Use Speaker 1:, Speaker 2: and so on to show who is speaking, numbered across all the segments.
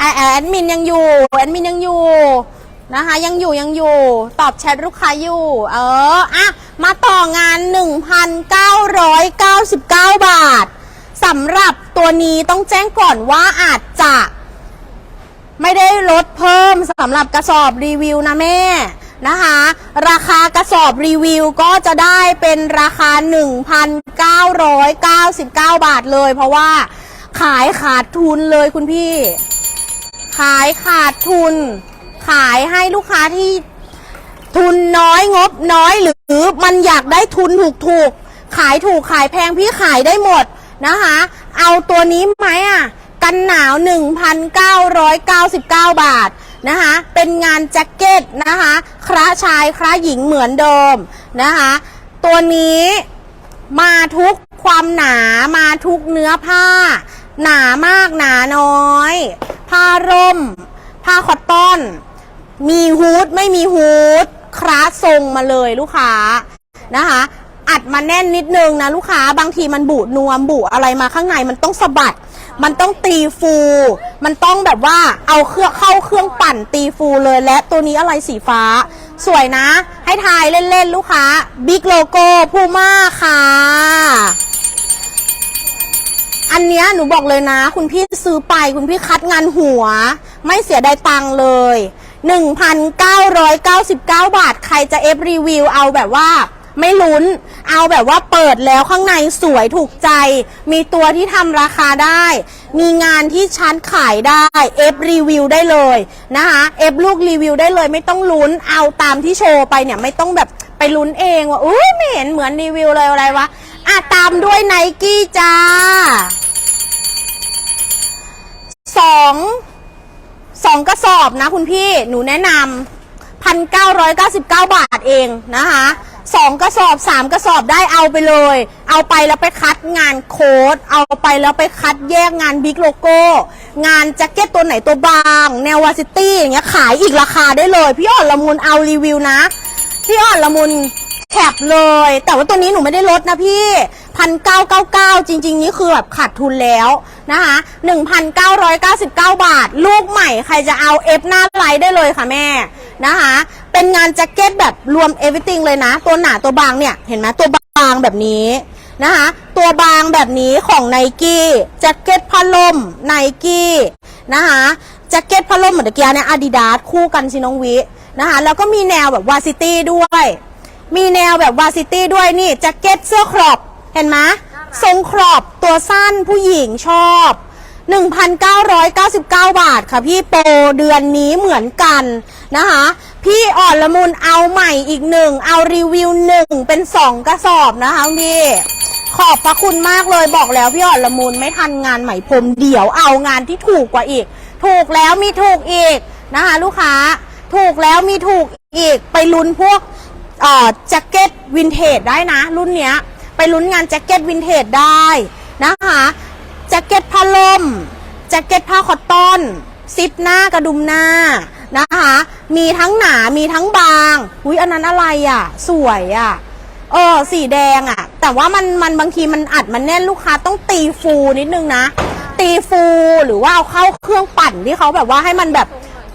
Speaker 1: แอดมินยังอยู่แอดมินยังอยู่นะคะยังอยู่ยังอยู่ตอบแชทลูกค้าอยู่ เอออะมาต่องาน 1,999 บาทสำหรับตัวนี้ต้องแจ้งก่อนว่าอาจจะ ไม่ได้ลดเพิ่มสำหรับกระสอบรีวิวนะแม่นะคะ ราคากระสอบรีวิวก็จะได้เป็นราคา 1,999 บาทเลย เพราะว่าขายขาดทุนเลยคุณพี่ ขายขาดทุน ขายให้ลูกค้าที่ทุนน้อยงบน้อยหรือมันอยากได้ทุนถูกถูกขายถูกขายแพงพี่ขายได้หมดนะคะ เอาตัวนี้ไหมอะ กันหนาว 1,999 บาทนะคะ เป็นงานแจ็คเก็ตนะคะคระชายคระหญิงเหมือนเดิมนะคะ ตัวนี้มาทุกความหนามาทุกเนื้อผ้า หนามากหนาน้อย ผ้าร่ม ผ้าคอตตอน มีฮูดไม่มีฮูดคราทรงมาเลยลูกค้านะคะ อัดมาแน่นนิดนึงนะลูกค้าบางทีมันบุนวมบุอะไรมาข้างในมันต้องสะบัด มันต้องตีฟู มันต้องแบบว่าเอาเครื่องเข้าเครื่องปั่นตีฟูเลยและตัวนี้อะไรสีฟ้า สวยนะ ให้ทายเล่นๆ ลูกค้าบิ๊กโลโก้พูม่าค่ะ อันเนี้ยหนูบอกเลยนะ คุณพี่ซื้อไปคุณพี่คัดงานหัว ไม่เสียดายตังค์เลย 1,999 บาท ใครจะเอฟรีวิวเอาแบบว่าไม่ลุ้น เอาแบบว่าเปิดแล้วข้างในสวยถูกใจ มีตัวที่ทำราคาได้ มีงานที่ชั้นขายได้ เอฟรีวิวได้เลยนะคะเอฟลูกรีวิวได้เลยไม่ต้องลุ้น เอาตามที่โชว์ไปเนี่ยไม่ต้องแบบไปลุ้นเองว่าอุ้ยไม่เห็นเหมือนรีวิวเลยอะไรวะ อะตามด้วยไนกี้จ้าสองสองกระสอบนะคุณพี่หนูแนะนำพันเก้าร้อยเก้าสิบเก้าบาทเองนะคะสองกระสอบสามกระสอบได้เอาไปเลย เอาไปแล้วไปคัดงานโค้ด เอาไปแล้วไปคัดแยกงานบิ๊กโลโก้ งานแจ็คเก็ตตัวไหนตัวบาง แนววาซิตี้อย่างเงี้ยขายอีกราคาได้เลย พี่อ่อนละมุนเอารีวิวนะ พี่อ่อนละมุน แคปเลย แต่ว่าตัวนี้หนูไม่ได้ลดนะพี่พันเก้าเก้าเก้าจริง ๆ นี่คือแบบขาดทุนแล้วนะคะหนึ่งพันเก้าร้อยเก้าสิบเก้าบาท ลูกใหม่ใครจะเอาเอฟหน้าไลท์ได้เลยค่ะแม่นะคะ เป็นงานแจ็คเก็ตแบบรวมเอฟ r y t h i n g เลยนะ ตัวหนาตัวบางเนี่ย เห็นไหมตัวบางแบบนี้นะคะตัวบางแบบนี้ของไนกี้แจ็คเก็ตผ้าล่มไนกี้นะคะแจ็คเก็ตผ้าล่มเหมือนตะเกียเนี่ยอาดิดาสคู่กันชิน้องวินะคะแล้วก็มีแนวแบบวาซิตี้ด้วย มีแนวแบบวาซิตี้ด้วยนี่แจ็คเก็ตเสื้อครอปเห็นไหมทรงครอปตัวสั้นผู้หญิงชอบ 1,999 บาทค่ะพี่โปรเดือนนี้เหมือนกันนะคะ พี่อ่อนละมุนเอาใหม่อีกหนึ่ง เอารีวิวหนึ่งเป็นสองกระสอบนะคะพี่ขอบพระคุณมากเลยบอกแล้วพี่อ่อนละมุนไม่ทันงานไหมพรมเดี๋ยวเอางานที่ถูกกว่าอีก ถูกแล้วมีถูกอีกนะคะ ลูกค้า ถูกแล้วมีถูกอีกไปลุ้นพวกเอ่อ แจ็คเก็ตวินเทจได้นะ รุ่นเนี้ยไปลุ้นงานแจ็คเก็ตวินเทจได้นะคะแจ็คเก็ตผ้าลมแจ็คเก็ตผ้าคอตตอนซิปหน้ากระดุมหน้านะคะ มีทั้งหนามีทั้งบางอุ้ยอันนั้นอะไรอะ สวยอะเออสีแดงอะ แต่ว่ามันมันบางทีมันอัดมันแน่นลูกค้าต้องตีฟูนิดนึงนะ ตีฟูหรือว่าเอาเข้าเครื่องปั่นที่เขาแบบว่าให้มันแบบ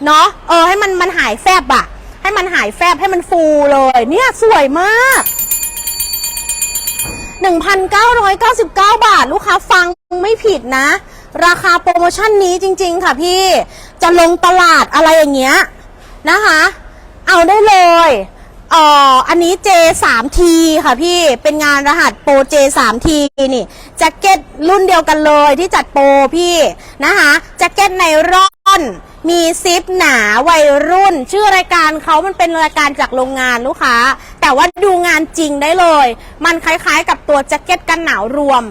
Speaker 1: เนาะเออให้มันมันหายแฟบอะ ให้มันหายแฟบให้มันฟูเลย เนี่ยสวยมาก 1,999 บาท ลูกค้าฟังไม่ผิดนะ ราคาโปรโมชั่นนี้จริง ๆ ค่ะพี่ จะลงตลาดอะไรอย่างเงี้ยนะคะ เอาได้เลยเอ่ออันนี้ J3T ค่ะพี่ เป็นงานรหัสโปร J3T นี่ แจ็คเก็ตรุ่นเดียวกันเลยที่จัดโปรพี่นะคะ แจ็คเก็ตในร่อน มีซิปหนาวัยรุ่น ชื่อรายการเขามันเป็นรายการจากโรงงานลูกค้า แต่ว่าดูงานจริงได้เลย มันคล้ายๆ กับตัวแจ็คเก็ตกันหนาวรวม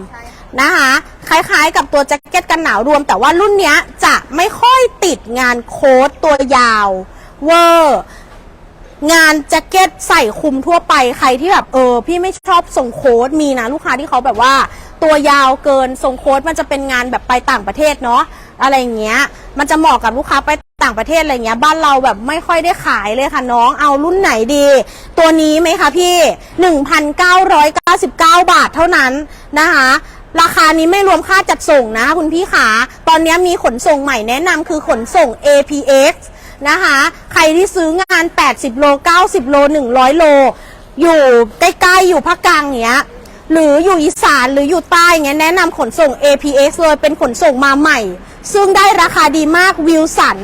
Speaker 1: นะคะ คล้ายๆ กับตัวแจ็คเก็ตกันหนาวรวม แต่ว่ารุ่นเนี้ยจะไม่ค่อยติดงานโค้ดตัวยาวเวอร์ งานแจ็คเก็ตใส่คลุมทั่วไปใครที่แบบเออ พี่ไม่ชอบทรงโค้ดมีนะลูกค้าที่เขาแบบว่า ตัวยาวเกินทรงโค้ดมันจะเป็นงานแบบไปต่างประเทศเนาะอะไรอย่างเงี้ย มันจะเหมาะกับลูกค้าไปต่างประเทศอะไรเงี้ยบ้านเราแบบไม่ค่อยได้ขายเลยค่ะน้องเอารุ่นไหนดี ตัวนี้ไหมคะพี่ 1,999 บาทเท่านั้นนะคะราคานี้ไม่รวมค่าจัดส่งนะคุณพี่ขาตอนนี้มีขนส่งใหม่แนะนำคือขนส่ง APX นะคะ ใครที่ซื้องาน 80 โล 90 โล 100 โล อยู่ใกล้ๆ อยู่ภาคกลางเนี้ย หรืออยู่อีสานหรืออยู่ใต้เงี้ยแนะนำขนส่ง APX เลยเป็นขนส่งมาใหม่ ซึ่งได้ราคาดีมากวิวสัน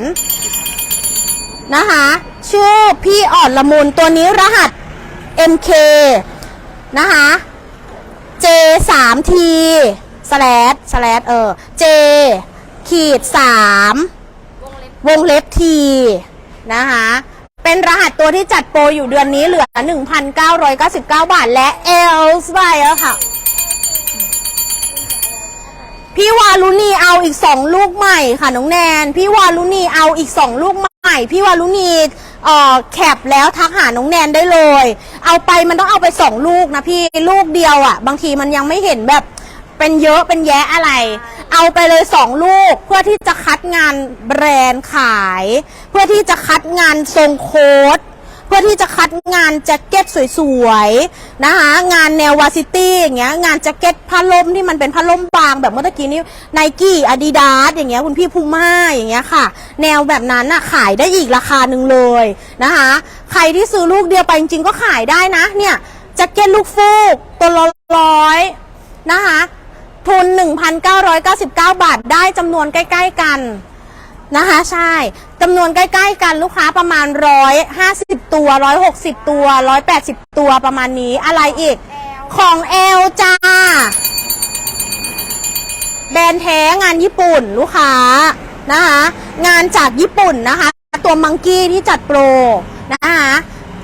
Speaker 1: นะคะ ชื่อพี่อ่อนละมุนตัวนี้รหัส MK นะคะ J 3 T slash slash เออ J ขีด3 วงเล็บ T นะคะเป็นรหัสตัวที่จัดโปรอยู่เดือนนี้เหลือ 1,999 บาทและ else ไปแล้วค่ะ พี่วารุณีเอาอีกสองลูกใหม่ค่ะน้องแนน พี่วารุณีเอาอีกสองลูกใหม่ พี่วารุณีเอ่อแคปแล้วทักหาน้องแนนได้เลย เอาไปมันต้องเอาไปสองลูกนะพี่ลูกเดียวอะ่ะ บางทีมันยังไม่เห็นแบบเป็นเยอะเป็นแยะอะไร เอาไปเลยสองลูกเพื่อที่จะคัดงานแบรนด์ขาย เพื่อที่จะคัดงานทรงโค้ดเพื่อที่จะคัดงานแจ็คเก็ตสวยๆนะคะงานแนววาซิตี้อย่างเงี้ยงานแจ็คเก็ตผ้าล่มที่มันเป็นผ้าล่มบางแบบเมื่อกี้นี้ไนกี้อาดิดาสอย่างเงี้ยคุณพี่พูม่าอย่างเงี้ยค่ะ แนวแบบนั้นน่ะขายได้อีกราคาหนึ่งเลยนะคะใครที่ซื้อลูกเดียวไปจริงๆก็ขายได้นะเนี่ยแจ็คเก็ตลูกฟูกตัวละร้อยนะคะ ทุน 1,999 บาท ได้จำนวนใกล้ ๆ กันนะคะ ใช่จำนวนใกล้ ๆ กันลูกค้าประมาณ 150 ตัว 160 ตัว 180 ตัวประมาณนี้อะไรอีก ของเอลจ้า แบรนด์แท้งานญี่ปุ่นลูกค้านะคะงานจากญี่ปุ่นนะคะ ตัวมังกี้ที่จัดโปรนะคะ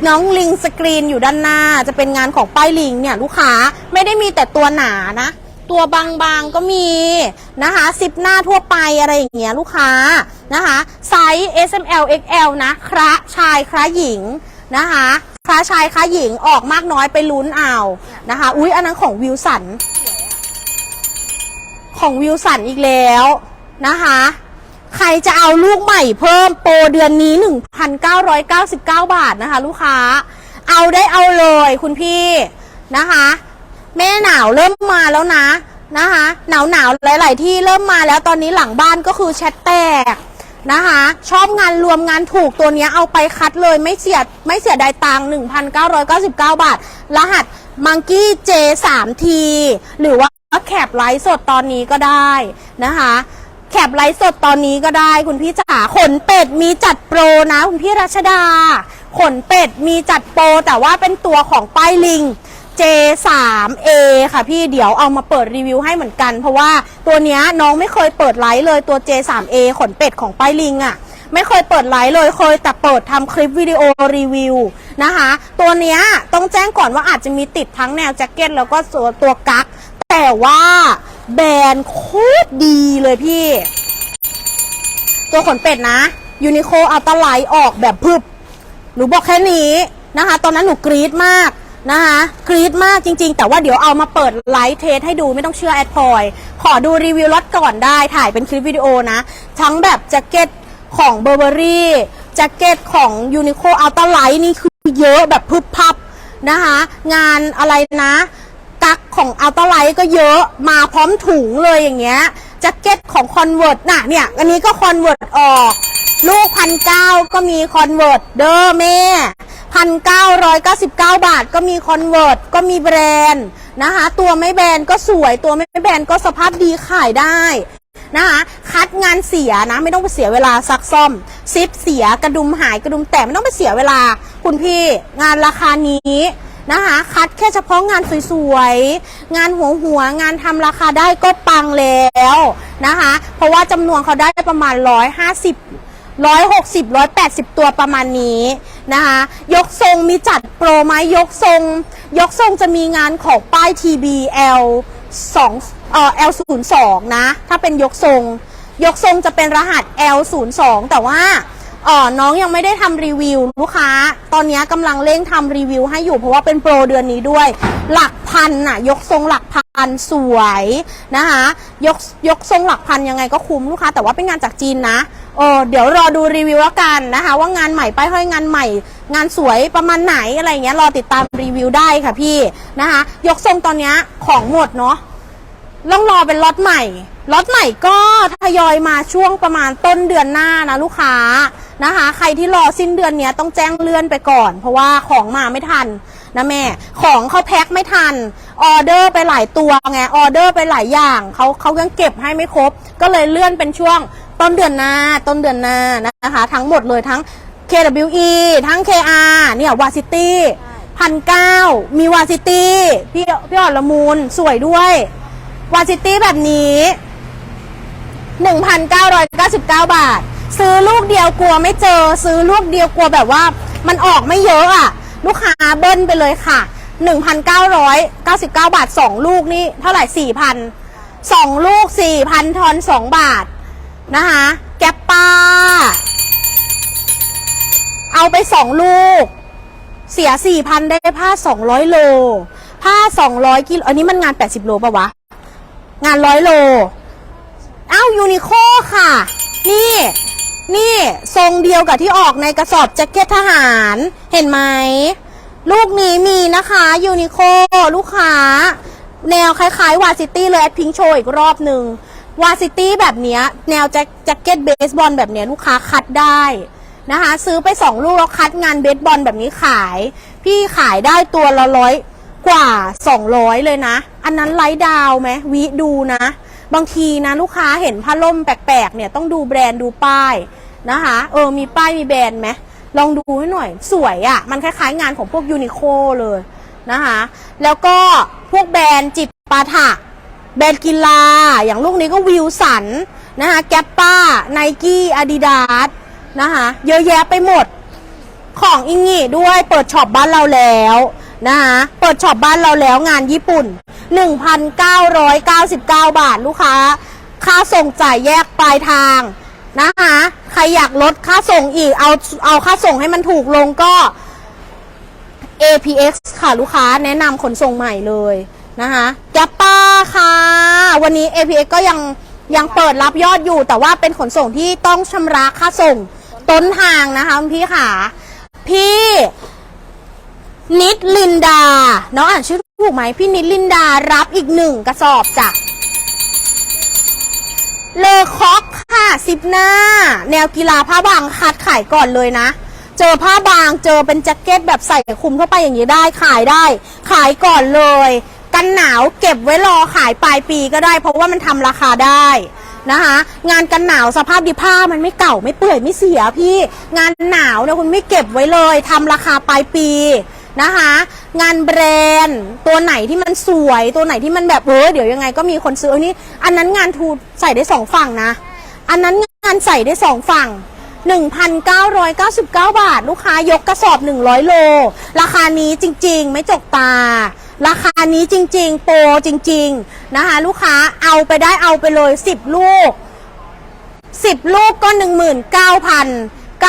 Speaker 1: น้องลิงสกรีนอยู่ด้านหน้า จะเป็นงานของป้ายลิงเนี่ยลูกค้าไม่ได้มีแต่ตัวหนานะ ตัวบางๆก็มีนะคะซิปหน้าทั่วไปอะไรอย่างเงี้ยลูกค้านะคะไซส์ S M L X L นะคระชายคระหญิงนะคะคระชายคระหญิงออกมากน้อยไปลุ้นเอานะคะ อุ๊ยอันนั้นของวิวสัน ของวิวสันอีกแล้วนะคะใครจะเอาลูกใหม่เพิ่มโปรเดือนนี้ 1,999 บาทนะคะ ลูกค้า เอาได้เอาเลยคุณพี่นะคะ แม่หนาวเริ่มมาแล้วนะนะคะ หนาวหนาวหลาย ๆ ที่เริ่มมาแล้วตอนนี้หลังบ้านก็คือแชทแตกนะคะ ชอบงานรวมงานถูกตัวนี้เอาไปคัดเลยไม่เสียไม่เสียดายตังค์1,999 บาท รหัสมังกี้ J3T หรือว่าแคปไลฟ์สดตอนนี้ก็ได้นะคะ แคปไลฟ์สดตอนนี้ก็ได้คุณพี่จ๋าขนเป็ดมีจัดโปรนะ คุณพี่รัชดา ขนเป็ดมีจัดโปรแต่ว่าเป็นตัวของป้ายลิง J3A ค่ะพี่เดี๋ยวเอามาเปิดรีวิวให้เหมือนกัน เพราะว่าตัวเนี้ยน้องไม่เคยเปิดไลฟ์เลยตัว J3A ขนเป็ดของป้ายลิงอะ่ะไม่เคยเปิดไลฟ์เลยเคยแต่เปิดทำคลิปวิดีโอรีวิวนะคะ ตัวเนี้ยต้องแจ้งก่อนว่าอาจจะมีติดทั้งแนวแจ็คเก็ตแล้วก็ตัวตัวกั๊กแต่ว่าแบรนด์โคตรดีเลยพี่ ตัวขนเป็ดนะยูนิโคอัลตาไลท์ออกแบบพึบหนูบอกแค่นี้นะคะ ตอนนั้นหนูกรี๊ดมาก นะคะกรี๊ดมากจริง ๆ แต่ว่าเดี๋ยวเอามาเปิดไลฟ์เทสให้ดูไม่ต้องเชื่อแอดพอยขอดูรีวิวรถก่อนได้ถ่ายเป็นคลิปวิดีโอนะ ทั้งแบบแจ็คเก็ตของเบอร์เบอรี่แจ็คเก็ตของยูนิโคอัลตาไลท์นี่คือเยอะแบบพึบพับนะคะ งานอะไรนะกักของอัลตาไลท์ก็เยอะมาพร้อมถุงเลยอย่างเงี้ยแจ็คเก็ตของคอนเวิร์ตน่ะเนี่ย อันนี้ก็คอนเวิร์ตออก ลูกพันเก้าก็มีคอนเวิร์ตเด้อแม่พันเก้าร้อยเก้าสิบเก้าบาทก็มีคอนเวิร์ตก็มีแบรนด์นะคะ ตัวไม่แบรนด์ก็สวยตัวไม่แบรนด์ก็สภาพดีขายได้นะคะคัดงานเสียนะไม่ต้องไปเสียเวลาซักซ่อมซิปเสียกระดุมหายกระดุมแตกไม่ต้องไปเสียเวลา คุณพี่งานราคานี้นะคะคัดแค่เฉพาะงานสวยๆ งานหัวหัวงานทำราคาได้ก็ปังแล้วนะคะ เพราะว่าจำนวนเขาได้ประมาณ 150 ร้อยหกสิบร้อยแปดสิบตัวประมาณนี้นะคะ ยกทรงมีจัดโปรไหมยกทรง ยกทรงจะมีงานของป้าย TBL 2เอ่อ L 0 2 นะ ถ้าเป็นยกทรง ยกทรงจะเป็นรหัส L 0 2 แต่ว่า เออน้องยังไม่ได้ทำรีวิวลูกค้า ตอนนี้กำลังเร่งทำรีวิวให้อยู่เพราะว่าเป็นโปรเดือนนี้ด้วย หลักพันน่ะ ยกทรงหลักพันสวยนะคะยกยกทรงหลักพันยังไงก็คุ้มลูกค้า แต่ว่าเป็นงานจากจีนนะเออเดี๋ยวรอดูรีวิวแล้วกันนะคะ ว่างานใหม่ป้ายห้อยงานใหม่ งานสวยประมาณไหนอะไรอย่างเงี้ยรอติดตามรีวิวได้ค่ะพี่นะคะ ยกทรงตอนเนี้ยของหมดเนาะ ต้องรอเป็นล็อตใหม่ ล็อตใหม่ก็ทยอยมาช่วงประมาณต้นเดือนหน้านะลูกค้านะคะ ใครที่รอสิ้นเดือนเนี้ยต้องแจ้งเลื่อนไปก่อน เพราะว่าของมาไม่ทันนะแม่ ของเขาแพ็คไม่ทัน ออเดอร์ไปหลายตัวไง ออเดอร์ไปหลายอย่างเขาเขายังเก็บให้ไม่ครบ ก็เลยเลื่อนเป็นช่วงต้นเดือนหน้า ต้นเดือนหน้านะคะ ทั้งหมดเลยทั้ง KWE ทั้ง KR เนี่ยวาซิตี้พันเก้ามีวาซิตี้พี่พี่อ่อนละมูลสวยด้วย วาซิตี้แบบนี้ 1,999 บาท ซื้อลูกเดียวกลัวไม่เจอ ซื้อลูกเดียวกลัวแบบว่า มันออกไม่เยอะอะ ลูกค้าเบิ้ลไปเลยค่ะ 1,999 บาท 2 ลูกนี่เท่าไหร่ 4,000 2 ลูก 4,000 ทอน 2 บาทนะคะ แกปป้า เอาไป 2 ลูก เสีย 4,000 ได้ผ้า 200 โล ผ้า 200 กิโล อันนี้มันงาน 80 โลป่ะวะ งาน100โลอ้าวยูนิโคค่ะ นี่ นี่ ทรงเดียวกับที่ออกในกระสอบแจ็คเก็ตทหาร เห็นไหม ลูกนี้มีนะคะยูนิโคลูกค้า แนวคล้ายๆวาซิตี้เลยแอดพิงโชว์อีกรอบหนึ่งวาซิตี้แบบนี้แนวแจ็คแจ็คเก็ตเบสบอลแบบนี้ลูกค้าคัดได้นะคะ ซื้อไป 2 ลูกแล้วคัดงานเบสบอลแบบนี้ขาย พี่ขายได้ตัวละร้อย กว่า 200 เลยนะ อันนั้นไลท์ดาวไหมวิดูนะ บางทีนะลูกค้าเห็นผ้าล่มแปลกๆเนี่ยต้องดูแบรนด์ดูป้ายนะคะ เออมีป้ายมีแบรนด์ไหมลองดูให้หน่อย สวยอะ่ะ มันคล้ายๆงานของพวกยูนิโคเลยนะคะ แล้วก็พวกแบรนด์จิปาถะแบรนด์กีฬา อย่างลูกนี้ก็วิวสันนะคะแกปป้าไนกี้อาดิดาสนะคะเยอะแยะไปหมด ของอิงงี้ด้วยเปิดช็อปบ้านเราแล้ว นะคะเปิดช็อปบ้านเราแล้วงานญี่ปุ่น 1,999 บาทลูกค้า ค่าส่งจ่ายแยกปลายทางนะคะใครอยากลดค่าส่งอีกเอาเอาค่าส่งให้มันถูกลงก็ APX ค่ะลูกค้าแนะนำขนส่งใหม่เลยนะคะแกปป้าค่ะ วันนี้ APX ก็ยังยังเปิดรับยอดอยู่ แต่ว่าเป็นขนส่งที่ต้องชำระค่าส่งต้นทางนะคะพี่ค่ะ พี่ นิดลินดา น้องอ่านชื่อถูกไหมพี่นิดลินดารับอีกหนึ่งกระสอบจ้ะเลอคอกค่ะซิปหน้า แนวกีฬาผ้าบางคัดขายก่อนเลยนะ เจอผ้าบางเจอเป็นแจ็คเก็ตแบบใส่คลุมเข้าไปอย่างนี้ได้ขายได้ ขายก่อนเลย กันหนาวเก็บไว้รอขายปลายปีก็ได้ เพราะว่ามันทำราคาได้นะคะงานกันหนาวสภาพดีผ้ามันไม่เก่าไม่เปื่อยไม่เสียพี่ งานหนาวเนี่ยคุณไม่เก็บไว้เลยทำราคาปลายปี นะคะ งานแบรนด์ตัวไหนที่มันสวยตัวไหนที่มันแบบเออเดี๋ยวยังไงก็มีคนซื้ออันนี้ อันนั้นงานทูใส่ได้สองฝั่งนะ อันนั้นงานใส่ได้สองฝั่ง 1,999 บาท ลูกค้ายกกระสอบ 100 โล ราคานี้จริง ๆ ไม่จกตา ราคานี้จริง ๆ โปรจริง ๆ นะคะ ลูกค้าเอาไปได้เอาไปเลย 10 ลูก 10 ลูกก็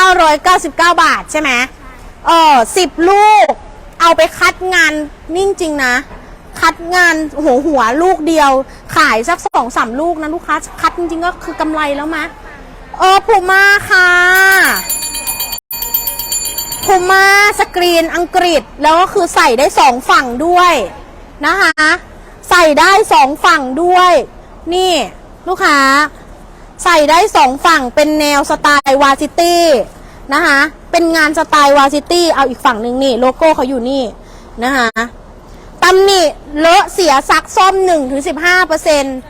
Speaker 1: 19,999 บาทใช่ไหมเออ10 ลูก เอาไปคัดงานนิ่งจริงนะ คัดงานหัวหัวลูกเดียว ขายสักสองสามลูกนะลูกค้า คัดจริงๆก็คือกำไรแล้วมะเออพูม่าค่ะพูม่าสกรีนอังกฤษแล้วก็คือใส่ได้สองฝั่งด้วยนะคะ ใส่ได้สองฝั่งด้วย นี่ลูกค้า ใส่ได้สองฝั่งเป็นแนวสไตล์วาซิตี้นะคะ เป็นงานสไตล์วาซิตี้เอาอีกฝั่งหนึ่งนี่ โลโก้เขาอยู่นี่นะคะตำหนิเลอะเสียซักซ่อม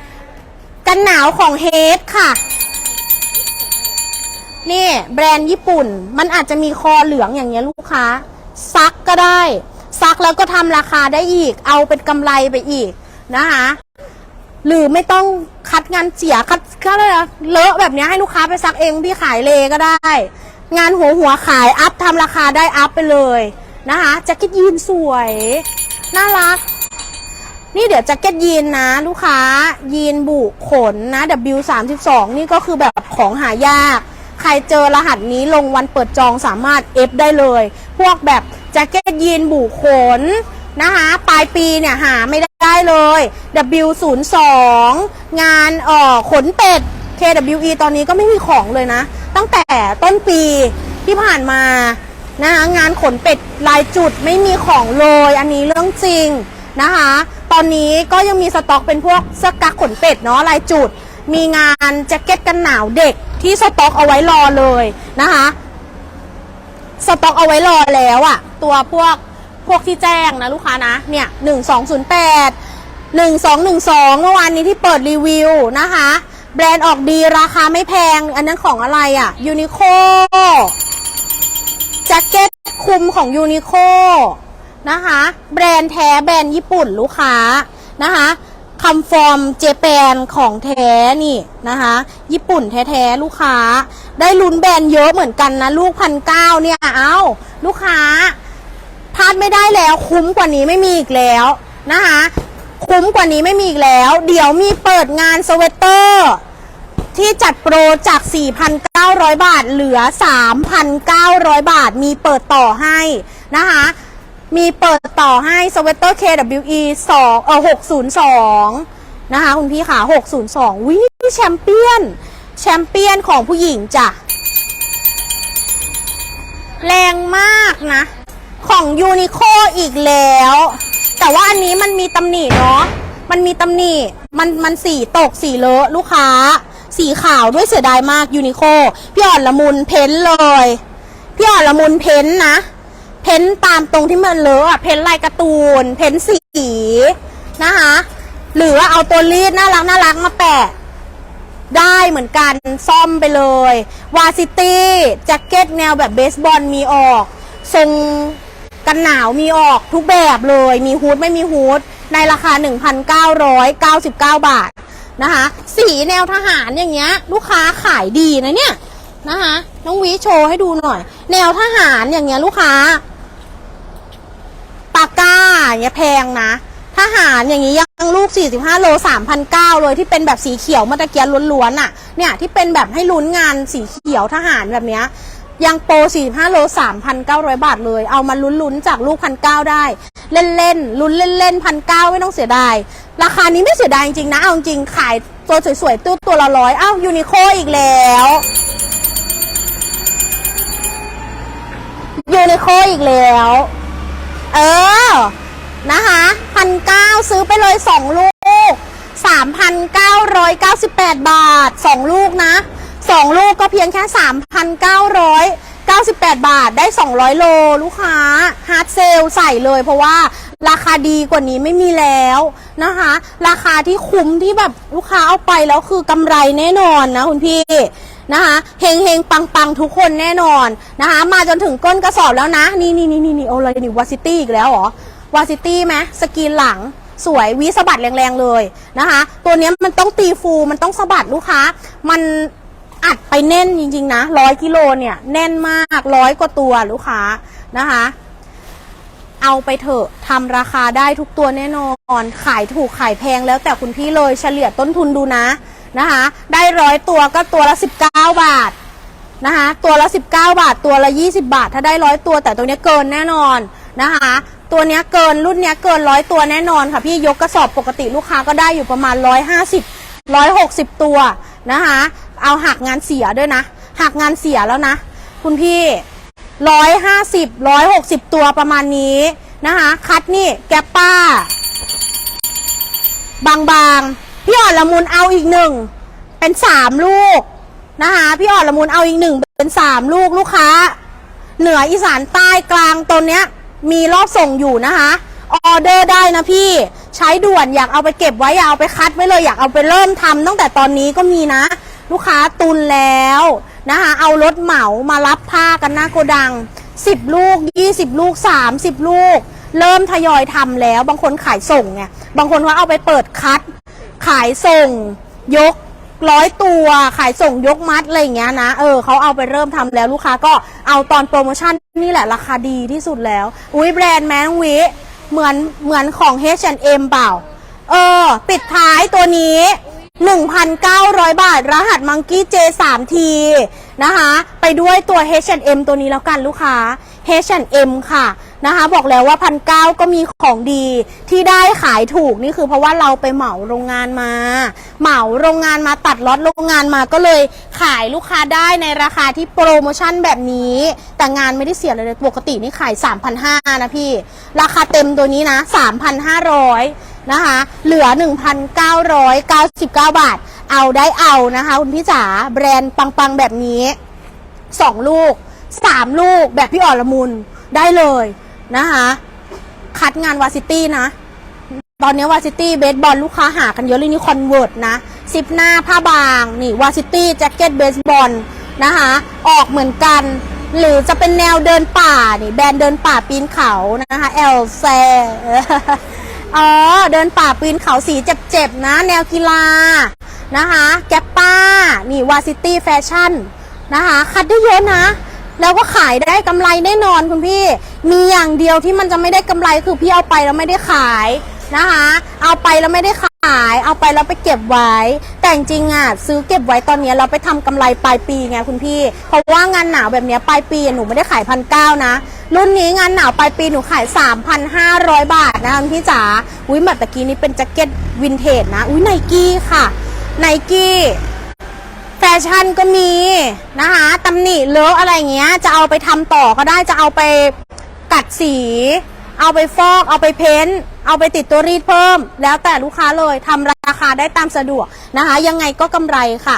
Speaker 1: 1-15%กันหนาวของเฮดค่ะ นี่แบรนด์ญี่ปุ่น มันอาจจะมีคอเหลืองอย่างเงี้ยลูกค้า ซักก็ได้ ซักแล้วก็ทำราคาได้อีก เอาเป็นกำไรไปอีกนะคะหรือไม่ต้องคัดงานเสียคัดก็เลยนเลอะแบบนี้ให้ลูกค้าไปซักเองพี่ขายเลก็ได้ งานหัวหัวขายอัพทำราคาได้อัพไปเลยนะคะแจ็คเก็ตยีนสวย น่ารัก นี่เดี๋ยวแจ็คเก็ตยีนนะ ลูกค้ายีนบุขนนะ W32 นี่ก็คือแบบของหายาก ใครเจอรหัสนี้ลงวันเปิดจองสามารถเอฟได้เลย พวกแบบแจ็คเก็ตยีนบุขนนะคะปลายปีเนี่ยหาไม่ได้เลย W02 งานเอ่อขนเป็ด KWE ตอนนี้ก็ไม่มีของเลยนะ ตั้งแต่ต้นปีที่ผ่านมานะคะงานขนเป็ดลายจุดไม่มีของเลยอันนี้เรื่องจริงนะคะ ตอนนี้ก็ยังมีสต็อกเป็นพวกเสื้อกั๊กขนเป็ดเนาะลายจุด มีงานแจ็คเก็ตกันหนาวเด็กที่สต็อกเอาไว้รอเลยนะคะสต็อกเอาไว้รอแล้วอะตัวพวกพวกที่แจ้งนะลูกค้านะเนี่ยหนึ่งสองศูนย์แปดหนึ่งสองหนึ่งสองเมื่อวานนี้ที่เปิดรีวิวนะคะ แบรนด์ออกดีราคาไม่แพง อันนั้นของอะไรอะยูนิโคแจ็คเก็ตคลุมของยูนิโคนะคะ แบรนด์แท้แบรนด์ญี่ปุ่นลูกค้านะคะคำฟอร์มเจแปนของแท้นี่นะคะ ญี่ปุ่นแท้ๆลูกค้า ได้ลุ้นแบรนด์เยอะเหมือนกันนะ ลูกพันเก้าเนี่ย เอาลูกค้าพลาดไม่ได้แล้วคุ้มกว่านี้ไม่มีอีกแล้วนะคะ คุ้มกว่านี้ไม่มีอีกแล้ว เดี๋ยวมีเปิดงานสเวตเตอร์ ที่จัดโปรจาก 4,900 บาทเหลือ 3,900 บาท มีเปิดต่อให้นะคะ มีเปิดต่อให้สเวตเตอร์ KWE 2เออ602 นะคะคุณพี่ค่ะ 602 วิแชมเปี้ยน แชมเปี้ยนของผู้หญิงจ้ะ แรงมากนะ ของยูนิโคอีกแล้ว แต่ว่าอันนี้มันมีตำหนิเนาะ มันมีตำหนิ มันมันสีตกสีเลอะลูกค้า สีขาวด้วยเสียดายมากยูนิโคพี่อ่อนละมุนเพ้นเลย พี่อ่อนละมุนเพ้นนะ เพ้นตามตรงที่มันเลอะอะเพ้นลายการ์ตูน เพ้นสีนะคะ หรือว่าเอาตัวรีดน่ารักน่ารักมาแปะได้เหมือนกันซ่อมไปเลย วาซิตี้แจ็คเก็ตแนวแบบเบสบอลมีออก ทรง กันหนาวมีออกทุกแบบเลย มีฮูดไม่มีฮูดในราคา 1,999 บาทนะคะสีแนวทหารอย่างเงี้ย ลูกค้าขายดีนะเนี่ยนะคะน้องวิโชว์ให้ดูหน่อย แนวทหารอย่างเงี้ยลูกค้าปากกาอย่างเงี้ยแพงนะทหารอย่างงี้ยังลูก 45 โล 3,900เลยที่เป็นแบบสีเขียวมาตะเกียนล้วนๆอะ เนี่ยที่เป็นแบบให้ลุ้นงานสีเขียวทหารแบบเนี้ย ยังโปร 45 โล 3,900 บาทเลย เอามาลุ้นๆ จากลูกพันเได้ เล่นๆ ลุ้นเล่นๆพันเไม่ต้องเสียดาย ราคานี้ไม่เสียดายจริงๆนะ เอาจริงขายตัวสวยๆ ตู้ตัวละร้อยอ้าวยูนิโคอีกแล้วยูนิโคอีกแล้ว เออ นะคะพันเก้าซื้อไปเลยสองลูกสามพันเก้าร้อยเก้าสิบแปดบาทสองลูกนะ สองลูกก็เพียงแค่สามพันเก้าร้อยเก้าสิบแปดบาทได้สองร้อยโล ลูกค้าฮาร์ดเซลใส่เลยเพราะว่าราคาดีกว่านี้ไม่มีแล้วนะคะ ราคาที่คุ้มที่แบบลูกค้าเอาไปแล้วคือกำไรแน่นอนนะคุณพี่นะคะเฮงเฮงปังปังทุกคนแน่นอนนะคะ มาจนถึงก้นกระสอบแล้วนะ นี่นี่นี่นี่นี่โอ้อะไรนี่วาซิตี้อีกแล้วเหรอวาซิตี้ไหมสกีนหลังสวยวิสะบัดแรงๆเลยนะคะ ตัวนี้มันต้องตีฟูมันต้องสะบัดลูกค้า มัน อัดไปแน่นจริง ๆ นะร้อยกิโลเนี่ย แน่นมากร้อยกว่าตัวลูกค้านะคะ เอาไปเถอะทำราคาได้ทุกตัวแน่นอน ขายถูกขายแพงแล้วแต่คุณพี่เลยเฉลี่ยต้นทุนดูนะนะคะ ได้ร้อยตัวก็ตัวละ 19 บาทนะคะตัวละ 19 บาทตัวละ 20 บาท ถ้าได้ร้อยตัว แต่ตัวนี้เกินแน่นอนนะคะตัวนี้เกินรุ่นนี้เกินร้อยตัวแน่นอนค่ะพี่ยกกระสอบปกติลูกค้าก็ได้อยู่ประมาณ 150 160 ตัวนะคะ เอาหักงานเสียด้วยนะ หักงานเสียแล้วนะ คุณพี่ร้อยห้าสิบร้อยหกสิบตัวประมาณนี้นะคะ คัดนี่แกป้า บางๆ พี่อ่อนละมุนเอาอีกหนึ่ง เป็นสามลูกนะคะพี่อ่อนละมุนเอาอีกหนึ่งเป็นสามลูกลูกค้า เหนืออีสานใต้กลางตัวเนี้ย มีรอบส่งอยู่นะคะออเดอร์ได้นะพี่ใช้ด่วนอยากเอาไปเก็บไว้อยากเอาไปคัดไว้เลยอยากเอาไปเริ่มทำตั้งแต่ตอนนี้ก็มีนะ ลูกค้าตุนแล้วนะคะ เอารถเหมามารับผ้ากันหน้าโกดัง 10 ลูก 20 ลูก 30 ลูก เริ่มทยอยทำแล้ว บางคนขายส่งไงบางคนว่าเอาไปเปิดคัด ขายส่ง ยกร้อยตัวขายส่งยกมัดอะไรอย่างเงี้ยนะเออเขาเอาไปเริ่มทำแล้วลูกค้าก็เอาตอนโปรโมชั่นนี่แหละราคาดีที่สุดแล้ว อุ้ยแบรนด์แมงวิเหมือนเหมือนของ H&M เปล่า เออ ปิดท้ายตัวนี้ 1,900 บาท รหัสมังกี้ J3T นะคะ ไปด้วยตัว H&M ตัวนี้แล้วกันลูกค้า H&M ค่ะนะคะบอกแล้วว่าพันเก้าก็มีของดีที่ได้ขายถูกนี่คือเพราะว่าเราไปเหมาโรงงานมา เหมาโรงงานมาตัดล็อตโรงงานมาก็เลยขายลูกค้าได้ในราคาที่โปรโมชั่นแบบนี้ แต่งานไม่ได้เสียเลยเลยปกตินี่ขาย 3,500นะพี่ ราคาเต็มตัวนี้นะ 3,500 นะคะ เหลือ 1,999 บาท เอาได้เอานะคะ คุณพี่จ๋าแบรนด์ปังๆ แบบนี้สองลูกสามลูกแบบพี่อ่อนละมุนได้เลยนะคะ คัดงานวาซิตี้นะ ตอนนี้วาซิตี้เบสบอลลูกค้าหากันเยอะเลยนี่คอนเวิร์ตนะซิปหน้าผ้าบาง นี่วาซิตี้แจ็คเก็ตเบสบอลนะคะ ออกเหมือนกันหรือจะเป็นแนวเดินป่านี่แบรนด์เดินป่าปีนเขานะคะ เอลแซ อ๋อ เดินป่าปีนเขาสีเจ็บๆนะ แนวกีฬานะคะ แกปป้า นี่วาซิตี้แฟชั่นนะคะ คัดได้เยอะนะ แล้วก็ขายได้กำไรแน่นอนคุณพี่ มีอย่างเดียวที่มันจะไม่ได้กำไรคือพี่เอาไปแล้วไม่ได้ขายนะคะ เอาไปแล้วไม่ได้ข ขายเอาไปแล้วไปเก็บไว้ แต่จริงอะซื้อเก็บไว้ตอนนี้เราไปทำกำไรปลายปีไงคุณพี่ เพราะว่างานหนาวแบบนี้ปลายปีหนูไม่ได้ขายพันเก้านะ รุ่นนี้งานหนาวปลายปีหนูขาย 3,500 บาทนะคะคุณพี่จ๋าอุ้ยแบบตะกี้นี้เป็นแจ็คเก็ตวินเทจนะ อุ้ยไนกี้ค่ะไนกี้แฟชั่นก็มีนะคะตำหนิเลอะอะไรเงี้ย จะเอาไปทำต่อก็ได้จะเอาไปกัดสี เอาไปฟอกเอาไปเพ้นท์ เอาไปติดตัวรีดเพิ่ม แล้วแต่ลูกค้าเลยทำราคาได้ตามสะดวกนะคะ ยังไงก็กำไรค่ะ